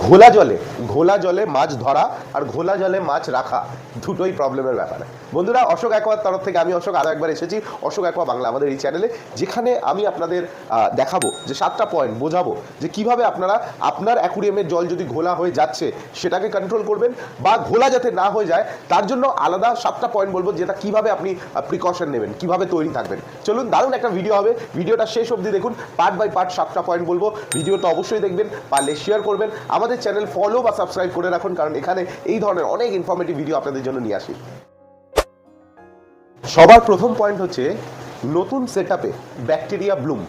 ঘোলা জলে ঘোলা জলে মাছ ধরা আর ঘোলা জলে মাছ রাখা দুটোই প্রবলেমের ব্যাপারে। বন্ধুরা, অশোক একোয়ার তরফ থেকে আমি অশোক আরও একবার এসেছি। অশোক একোয়া বাংলা আমাদের এই চ্যানেলে যেখানে আমি আপনাদের দেখাবো যে সাতটা পয়েন্ট বোঝাবো যে কীভাবে আপনারা আপনার অ্যাকুরিয়ামের জল যদি ঘোলা হয়ে যাচ্ছে, সেটাকে কন্ট্রোল করবেন বা ঘোলা যাতে না হয়ে যায়, তার জন্য আলাদা সাতটা পয়েন্ট বলব যেটা কীভাবে আপনি প্রিকশন নেবেন, কীভাবে তৈরি থাকবেন। চলুন, দারুণ একটা ভিডিও হবে। ভিডিওটা শেষ অবধি দেখুন। পার্ট বাই পার্ট সাতটা পয়েন্ট বলব। ভিডিওটা অবশ্যই দেখবেন, পারলে শেয়ার করবেন। আমাদের চ্যানেল ফলো বা সাবস্ক্রাইব করে রাখুন, কারণ এখানে এই ধরনের অনেক ইনফরমেটিভ ভিডিও আপনাদের জন্য নিয়ে আসি। সবার প্রথম পয়েন্ট হচ্ছে, নতুন সেট ব্যাকটেরিয়া ব্লুম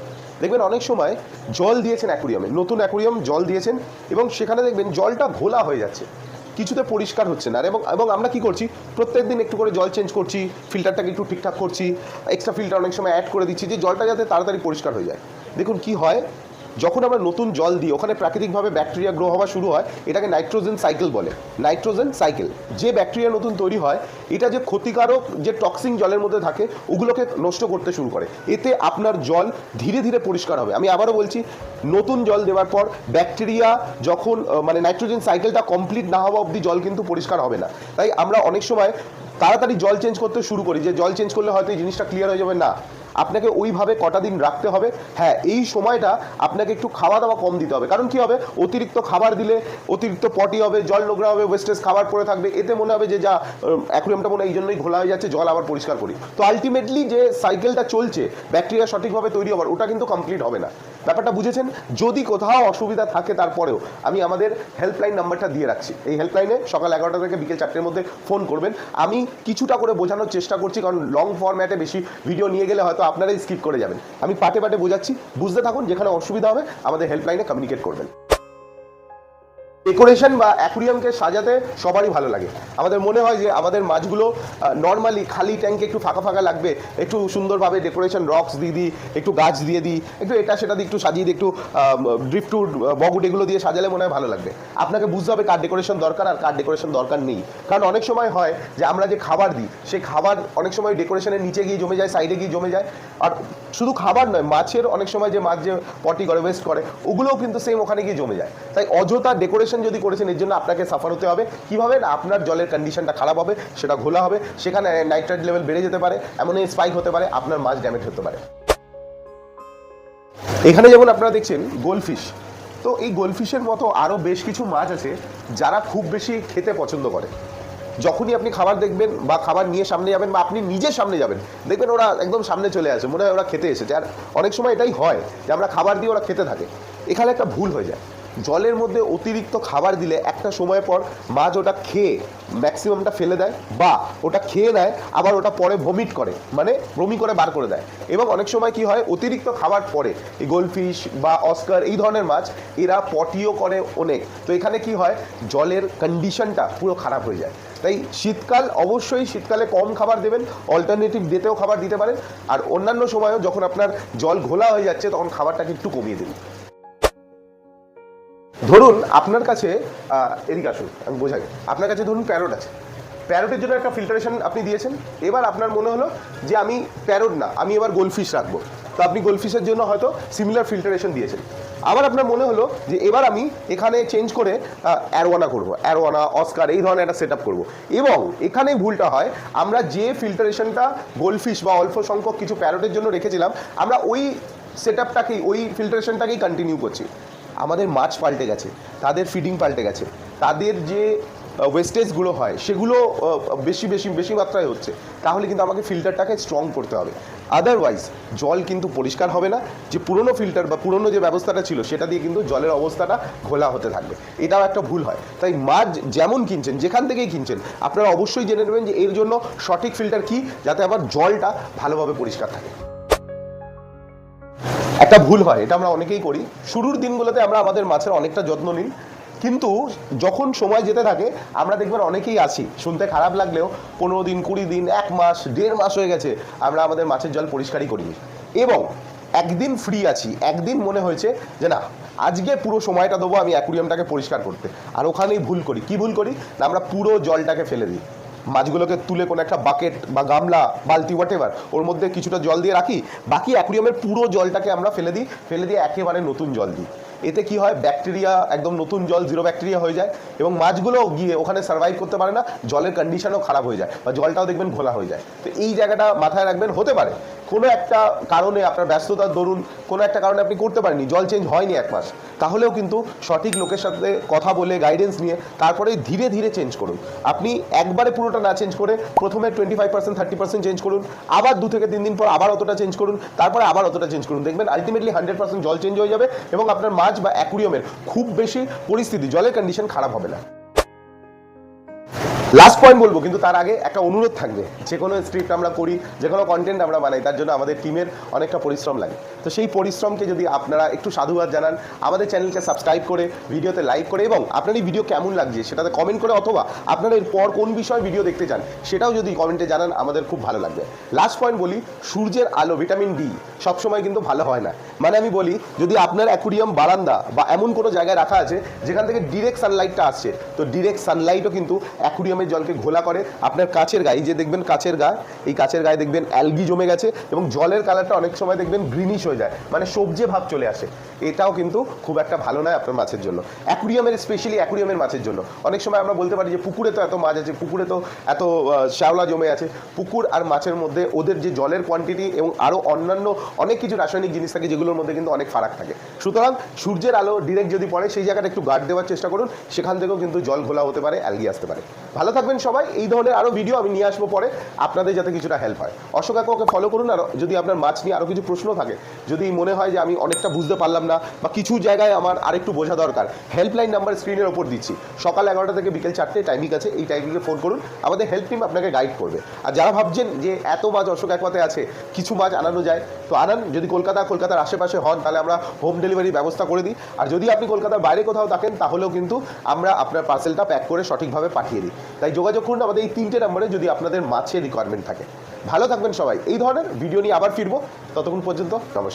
দেখবেন অনেক সময় জল দিয়েছেন অ্যাকুরিয়ামে নতুন অ্যাকুরিয়াম জল দিয়েছেন এবং সেখানে দেখবেন জলটা ঘোলা হয়ে যাচ্ছে। কিছুতে পরিষ্কার হচ্ছে না। এবং এবং আমরা কি করছি? প্রত্যেক দিন একটু করে জল চেঞ্জ করছি ফিল্টারটাকে একটু ঠিকঠাক করছি এক্সট্রা ফিল্টার অনেক সময় অ্যাড করে দিচ্ছি, যে জলটা যাতে তাড়াতাড়ি পরিষ্কার হয়ে যায়। দেখুন কি হয়? যখন আমরা নতুন জল দিই, ওখানে প্রাকৃতিকভাবে ব্যাকটেরিয়া গ্রো হওয়া শুরু হয়, এটাকে নাইট্রোজেন সাইকেল বলে। নাইট্রোজেন সাইকেল যে ব্যাকটেরিয়া নতুন তৈরি হয়, এটা যে ক্ষতিকারক যে টক্সিন জলের মধ্যে থাকে, ওগুলোকে নষ্ট করতে শুরু করে। এতে আপনার জল ধীরে ধীরে পরিষ্কার হবে। আমি আবারও বলছি, নতুন জল দেওয়ার পর ব্যাকটেরিয়া যখন মানে নাইট্রোজেন সাইকেলটা কমপ্লিট না হওয়া অবধি জল কিন্তু পরিষ্কার হবে না। তাই আমরা অনেক সময় তাড়াতাড়ি জল চেঞ্জ করতে শুরু করি। যে জল চেঞ্জ করলে হয়তো এই জিনিসটা ক্লিয়ার হয়ে যাবে। না আপনাকে ওইভাবে কটা দিন রাখতে হবে। হ্যাঁ এই সময়টা আপনাকে একটু খাওয়া দাওয়া কম দিতে হবে। কারণ কি হবে? অতিরিক্ত খাবার দিলে অতিরিক্ত পটি হবে, জল নোংরা হবে ওয়েস্টেজ খাবার পড়ে থাকবে। এতে মনে হবে যে যা অ্যাকুরিয়ামটা মনে এই জন্যই ঘোলা হয়ে যাচ্ছে, জল আবার পরিষ্কার করি। তো আলটিমেটলি যে সাইকেলটা চলছে ব্যাকটেরিয়া সঠিকভাবে তৈরি হবার, ওটা কিন্তু কমপ্লিট হবে না। ব্যাপারটা বুঝেছেন? যদি কোথাও অসুবিধা থাকে তারপরেও আমি আমাদের হেল্পলাইন নাম্বারটা দিয়ে রাখছি। এই হেল্পলাইনে সকাল এগারোটা থেকে বিকেল চারটের মধ্যে ফোন করবেন। আমি কিছুটা করে বোঝানোর চেষ্টা করছি, কারণ লং ফরম্যাটে বেশি ভিডিও নিয়ে গেলে হয়তো আপনারাই স্কিপ করে যাবেন। আমি পাটে পাটে বোঝাচ্ছি। বুঝতে থাকুন, যেখানে অসুবিধা হবে, আমাদের হেল্পলাইনে কমিউনিকেট করবেন। ডেকোরেশন বা অ্যাকুরিয়ামকে সাজাতে সবারই ভালো লাগে। আমাদের মনে হয় যে আমাদের মাছগুলো নর্মালি খালি ট্যাঙ্কে একটু ফাঁকা ফাঁকা লাগবে, একটু সুন্দরভাবে ডেকোরেশন রক্স দিয়ে দিই, একটু গাছ দিয়ে দিই, একটু এটা সেটা দিয়ে একটু সাজিয়ে দিই, একটু ড্রিফটুড বগুট এগুলো দিয়ে সাজালে মনে হয় ভালো লাগবে। আপনাকে বুঝতে হবে কার ডেকোরেশন দরকার আর কার ডেকোরেশন দরকার নেই। কারণ অনেক সময় হয় যে আমরা যে খাবার দিই, সেই খাবার অনেক সময় ডেকোরেশনের নিচে গিয়ে জমে যায় সাইডে গিয়ে জমে যায়। আর শুধু খাবার নয়, মাছের অনেক সময় যে মাছ যে পটি করে ওয়েস্ট করে, ওগুলোও কিন্তু সেম ওখানে গিয়ে জমে যায়। তাই অযথা ডেকোরেশন যদি করেছেন, এর জন্য আপনাকে সাফার হতে হবে। কীভাবে? না, আপনার জলের কন্ডিশনটা খারাপ হবে, সেটা ঘোলা হবে। সেখানে নাইট্রেট লেভেল বেড়ে যেতে পারে এমন স্পাইক হতে পারে, আপনার মাছ ড্যামেজ হতে পারে। এখানে যেমন আপনারা দেখছেন গোলফিশ তো এই গোলফিশের মতো আরও বেশ কিছু মাছ আছে, যারা খুব বেশি খেতে পছন্দ করে। যখনই আপনি খাবার দেখবেন বা খাবার নিয়ে সামনে যাবেন বা আপনি নিজের সামনে যাবেন, দেখবেন ওরা একদম সামনে চলে আসে, মনে হয় ওরা খেতে এসেছে। আর অনেক সময় এটাই হয় যে আমরা খাবার দিয়ে ওরা খেতে থাকে। এখানে একটা ভুল হয়ে যায়। জলের মধ্যে অতিরিক্ত খাবার দিলে একটা সময় পর মাছ ওটা খেয়ে ম্যাক্সিমামটা ফেলে দেয় বা ওটা খেয়ে নেয়, আবার ওটা পরে ভমিট করে মানে বমি করে বার করে দেয়। এবং অনেক সময় কি হয়, অতিরিক্ত খাবার পরে, এই গোলফিশ বা অস্কার এই ধরনের মাছ, এরা পটিও করে অনেক। তো এখানে কি হয়, জলের কন্ডিশনটা পুরো খারাপ হয়ে যায়। তাই শীতকাল, অবশ্যই শীতকালে কম খাবার দেবেন অল্টারনেটিভ ডেতেও খাবার দিতে পারেন। আর অন্যান্য সময়ও যখন আপনার জল ঘোলা হয়ে যাচ্ছে, তখন খাবারটাকে একটু কমিয়ে দিন। ধরুন আপনার কাছে এদিকে আসুন, আমি বোঝাই। আপনার কাছে ধরুন প্যারোট আছে। প্যারোটের জন্য একটা ফিল্টারেশন আপনি দিয়েছেন। এবার আপনার মনে হলো যে আমি প্যারোট না, আমি এবার গোলফিশ রাখব। তো আপনি গোলফিশের জন্য হয়তো সিমিলার ফিল্টারেশন দিয়েছেন। আবার আপনার মনে হলো যে এবার আমি এখানে চেঞ্জ করে অ্যারোয়ানা করব। অ্যারোয়ানা অস্কার এই ধরনের একটা সেট আপ করব। এবং এখানেই ভুলটা হয়, আমরা যে ফিল্টারেশনটা গোলফিশ বা অল্প সংখ্যক কিছু প্যারোটের জন্য রেখেছিলাম, আমরা ওই সেট আপটাকেই ওই ফিল্টারেশনটাকেই কন্টিনিউ করছি। আমাদের মাছ পাল্টে গেছে, তাদের ফিডিং পাল্টে গেছে। তাদের যে ওয়েস্টেজগুলো হয়, সেগুলো বেশি বেশি বেশি মাত্রায় হচ্ছে। তাহলে কিন্তু আমাকে ফিল্টারটাকে স্ট্রং করতে হবে। আদারওয়াইজ জল কিন্তু পরিষ্কার হবে না। যে পুরনো ফিল্টার বা পুরনো যে ব্যবস্থাটা ছিল, সেটা দিয়ে কিন্তু জলের অবস্থাটা ঘোলা হতে থাকবে। এটাও একটা ভুল হয়। তাই মাছ যেমন কিনছেন, যেখান থেকেই কিনছেন, আপনারা অবশ্যই জেনে নেবেন যে এর জন্য সঠিক ফিল্টার কি, যাতে আবার জলটা ভালোভাবে পরিষ্কার থাকে। একটা ভুল হয়, এটা আমরা অনেকেই করি। শুরুর দিনগুলোতে আমরা আমাদের মাছের অনেকটা যত্ন নিই। কিন্তু যখন সময় যেতে থাকে, আমরা দেখবেন অনেকেই আছি। শুনতে খারাপ লাগলেও পনেরো দিন, কুড়ি দিন, এক মাস, দেড় মাস হয়ে গেছে, আমরা আমাদের মাছের জল পরিষ্কারই করিনি এবং একদিন ফ্রি আছি, একদিন মনে হয়েছে যে না, আজকে পুরো সময়টা দেবো আমি অ্যাকুরিয়ামটাকে পরিষ্কার করতে। আর ওখানেই ভুল করি। কি ভুল করি? না, আমরা পুরো জলটাকে ফেলে দিই। মাছগুলোকে তুলে কোনো একটা বাকেট বা গামলা, বালতি হোয়াট ওর মধ্যে কিছুটা জল দিয়ে রাখি। বাকি অ্যাকুরিয়ামের পুরো জলটাকে আমরা ফেলে দিই। ফেলে দিয়ে একেবারে নতুন জল দিই। এতে কি হয়? ব্যাকটেরিয়া একদম নতুন জল জিরো ব্যাকটেরিয়া হয়ে যায় এবং মাছগুলো গিয়ে ওখানে সার্ভাইভ করতে পারে না, জলের কন্ডিশনও খারাপ হয়ে যায় বা জলটাও দেখবেন ঘোলা হয়ে যায়। তো এই জায়গাটা মাথায় রাখবেন, হতে পারে। কোনো একটা কারণে আপনার ব্যস্ততার দরুন, কোনো একটা কারণে আপনি করতে পারেননি, জল চেঞ্জ হয়নি এক মাস, তাহলেও কিন্তু সঠিক লোকের সাথে কথা বলে গাইডেন্স নিয়ে তারপরে ধীরে ধীরে চেঞ্জ করুন। আপনি একবারে পুরোটা না চেঞ্জ করে প্রথমে twenty five percent thirty percent change করুন, আবার দু থেকে তিন দিন পর আবার অতটা চেঞ্জ করুন, তারপরে আবার অতটা চেঞ্জ করুন। দেখবেন আলটিমেটলি হান্ড্রেড পার্সেন্ট জল চেঞ্জ হয়ে যাবে এবং আপনার মাছ বা অ্যাকুরিয়ামের খুব বেশি পরিস্থিতি জলের কন্ডিশন খারাপ হবে না। লাস্ট পয়েন্ট বলব, কিন্তু তার আগে একটা অনুরোধ থাকবে। যে কোনো স্ক্রিপ্ট আমরা করি, যে কোনো কন্টেন্ট আমরা বানাই, তার জন্য আমাদের টিমের অনেকটা পরিশ্রম লাগে। তো সেই পরিশ্রমকে যদি আপনারা একটু সাধুবাদ জানান, আমাদের চ্যানেলকে সাবস্ক্রাইব করে ভিডিওতে লাইক করে, এবং আপনার এই ভিডিও কেমন লাগছে সেটাতে কমেন্ট করে, অথবা আপনারা এরপর কোন বিষয়ে ভিডিও দেখতে চান, সেটাও যদি কমেন্টে জানান, আমাদের খুব ভালো লাগবে। লাস্ট পয়েন্ট বলি, সূর্যের আলো ভিটামিন ডি সবসময় কিন্তু ভালো হয় না। মানে আমি বলি, যদি আপনার অ্যাকুরিয়াম বারান্দা বা এমন কোনো জায়গায় রাখা আছে, যেখান থেকে ডিরেক্ট সানলাইটটা আসছে, তো ডিরেক্ট সানলাইটও কিন্তু অ্যাকুরিয়ামের জলকে ঘোলা করে আপনার কাচের গায়ে যে দেখবেন কাচের গায়ে, এই কাচের গায়ে দেখবেন অ্যালগি জমে গেছে এবং জলের কালারটা অনেক সময় দেখবেন গ্রিনিশ হয়ে যায় মানে সবজে ভাব চলে আসে। এটাও কিন্তু খুব একটা ভালো নয় আপনার মাছের জন্য। অ্যাকুরিয়ামের স্পেশালি অ্যাকুরিয়ামের মাছের জন্য। অনেক সময় আমরা বলতে পারি যে পুকুরে তো এত মাছ আছে, পুকুরে তো এত শ্যাওলা জমে আছে। পুকুর আর মাছের মধ্যে ওদের যে জলের কোয়ান্টিটি এবং আরও অন্যান্য অনেক কিছু রাসায়নিক জিনিস থাকে, যেগুলোর মধ্যে কিন্তু অনেক ফারাক থাকে। সুতরাং সূর্যের আলো ডিরেক্ট যদি পড়ে, সেই জায়গাটা একটু গার্ড দেওয়ার চেষ্টা করুন। সেখান থেকেও কিন্তু জল ঘোলা হতে পারে, অ্যালগি আসতে পারে। ভালো থাকবেন সবাই। এই ধরনের আরও ভিডিও আমি নিয়ে আসব পরে। আপনাদের যাতে কিছুটা হেল্প হয়। অশোক কাকুকে ফলো করুন আর যদি আপনার মাছ নিয়ে আরও কিছু প্রশ্ন থাকে, যদি মনে হয় যে আমি অনেকটা বুঝতে পারলাম না বা কিছু জায়গায় আমার আরেকটু বোঝা দরকার হেল্পলাইন নাম্বার স্ক্রিনের ওপর দিচ্ছি। সকাল এগারোটা থেকে বিকেল চারটে টাইমিং আছে, এই টাইমিংয়ে ফোন করুন। আমাদের হেল্প টিম আপনাকে গাইড করবে। আর যারা ভাবছেন যে এত মাছ অশোক একপাতে আছে, কিছু মাছ আনানো যায়, তো আনান। যদি কলকাতা, কলকাতার আশেপাশে হন, তাহলে আমরা হোম ডেলিভারি ব্যবস্থা করে দিই। আর যদি আপনি কলকাতার বাইরে কোথাও থাকেন, তাহলেও কিন্তু আমরা আপনার পার্সেলটা প্যাক করে সঠিকভাবে পাঠিয়ে দিই। তাই যোগাযোগ করুন আমাদের এই তিনটে নম্বরে যদি আপনাদের মাছের রিকোয়ারমেন্ট থাকে। ভালো থাকবেন সবাই। এই ধরনের ভিডিও নিয়ে আবার ফিরবো। ততক্ষণ পর্যন্ত নমস্কার।